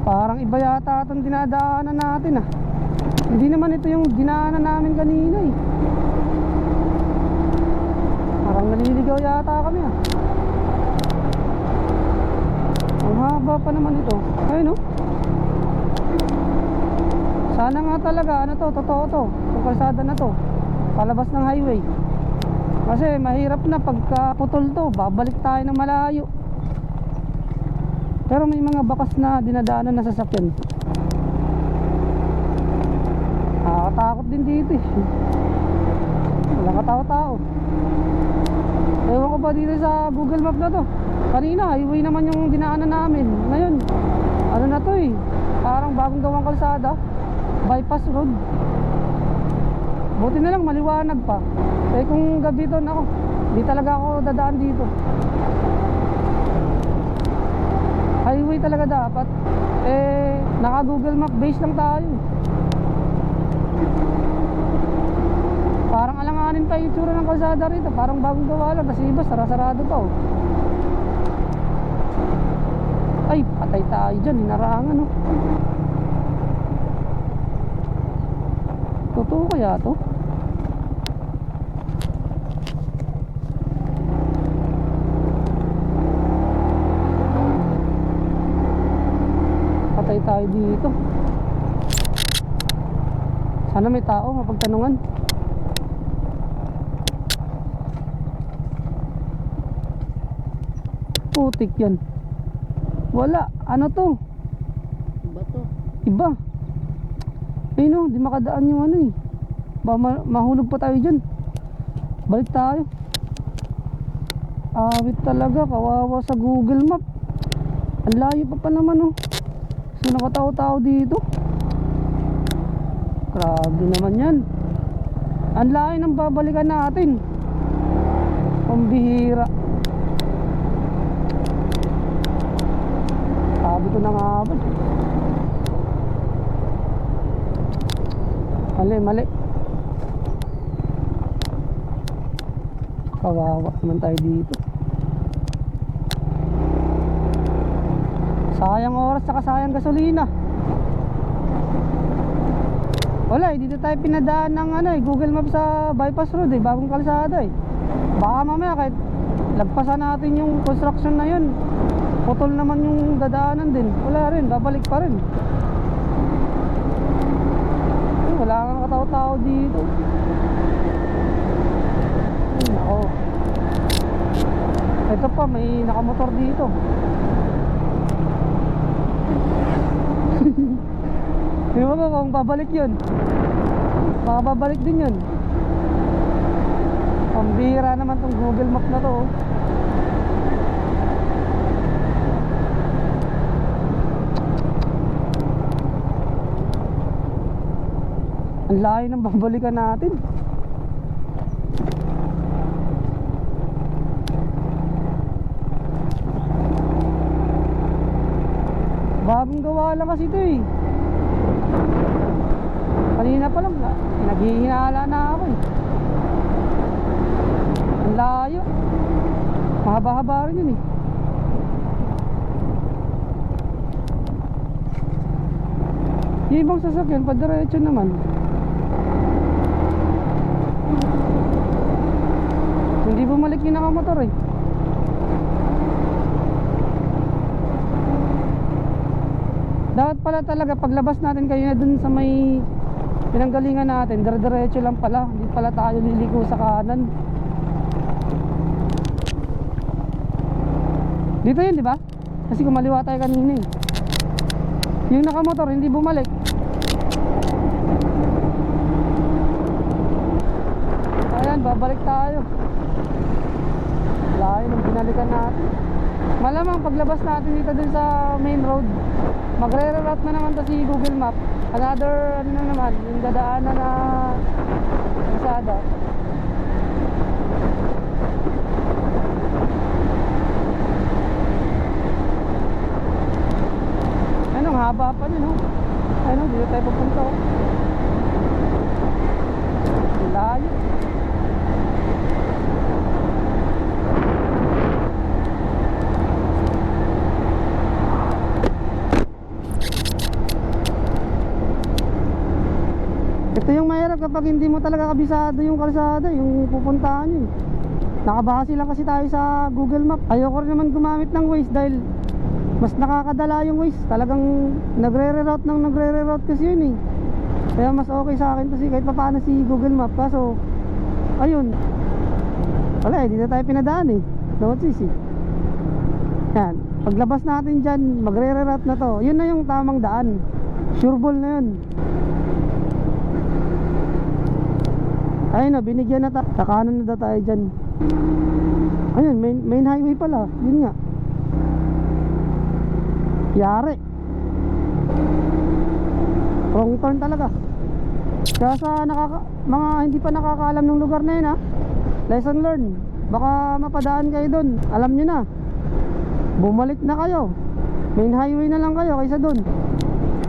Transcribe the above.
Parang iba yata itong dinadaanan natin ah. Hindi naman ito yung dinaanan namin kanina eh. Parang naliligaw yata kami ah. Ang haba pa naman ito. Ayun oh. Sana nga talaga, ano to, totoo to. Itong kalsada na to. Palabas ng highway. Kasi mahirap na pagka putol to, babalik tayo ng malayo. Pero may mga bakas na dinadaanan na sasakyan. Nakakatakot din dito eh. Walang katao-tao. Ewan ko ba dito sa Google Map na to. Kanina, highway naman yung dinaanan namin. Ngayon, ano na to eh. Parang bagong gawang kalsada. Bypass road. Buti na lang maliwanag pa. Eh kung gabi to, ako, di talaga ako dadaan dito. Talaga dapat. Eh, naka Google Map base lang tayo. Parang alanganin pa yung itsura ng kalsada rito. Parang bagong gawa lang. Kasi iba, sarasarado pa oh. Ay, patay tayo dyan. Hinarangan oh. Totoo kaya to? Patay tayo dito. Sana may tao mapagtanungan. Putik yan. Wala. Ano to? Bato. Iba. Eh no, di makadaan yung ano eh. Ba ma- mahulog pa tayo dyan. Balik tayo. Awit talaga, kawawa sa Google Map. Ang layo pa pa naman oh. So nakatao-tao dito. Grabe naman yan. Ang layo ng babalikan natin. Pambihira. Sabi ko na nga ba. Mali, mali. Kawawa naman tayo dito. Sayang oras saka sayang gasolina. Wala eh, dito tayo pinadaan ng ano eh, Google Maps sa bypass road eh, bagong kalsada eh. Baka mamaya kahit lagpasan natin yung construction na yun, putol naman yung dadaanan din. Wala rin, babalik pa rin. Eh, wala kang katao-tao dito. Ay, nako. Ito pa, may nakamotor dito. Ewan ko kung babalik yun. Baka babalik din yun. Pambira naman tong Google Map na to. oh. Ang layo ng babalikan natin. Bagong gawa lang kasi ito eh. Kanina pa lang, na- naghihinala na ako eh. Ang layo. Mahaba-haba rin yun eh. Yung ibang sasakyan, padiretso naman. Hindi bumalik yung nakamotor eh. Dapat pala talaga paglabas natin kayo na dun sa may pinanggalingan natin, dire-diretso lang pala. Hindi pala tayo liliko sa kanan. Dito yun, di ba? Kasi kumaliwa tayo kanina eh. Yung nakamotor, hindi bumalik. Ayan, babalik tayo. Layo ng binalikan natin. Malamang paglabas natin dito din sa main road, magre-reroute na naman to si Google Map. Another, ano na naman, yung dadaanan na kasada. Ano, ang haba pa niya, no? Ano, dito tayo pupunta, oh. Ang Layo. Kapag hindi mo talaga kabisado yung kalsada, yung pupuntahan nyo. Nakabase lang kasi tayo sa Google Map. Ayoko rin naman gumamit ng Waze dahil mas nakakadala yung Waze. Talagang nagre-reroute ng nagre-reroute kasi yun eh. Kaya mas okay sa akin kasi kahit pa paano si Google Map. Kaso, ayun. Wala eh, di na tayo pinadaan eh. Notice eh. Yan. Paglabas natin dyan, magre-reroute na to. Yun na yung tamang daan. Sureball na yun. Ayun na, binigyan na tayo. Sa kanan na daw tayo dyan. Ayun, main, main highway pala. Yun nga. Yari. Wrong turn talaga. Kaya sa nakaka, mga hindi pa nakakaalam ng lugar na yun ha. Lesson learned. Baka mapadaan kayo doon. Alam nyo na. Bumalik na kayo. Main highway na lang kayo kaysa doon.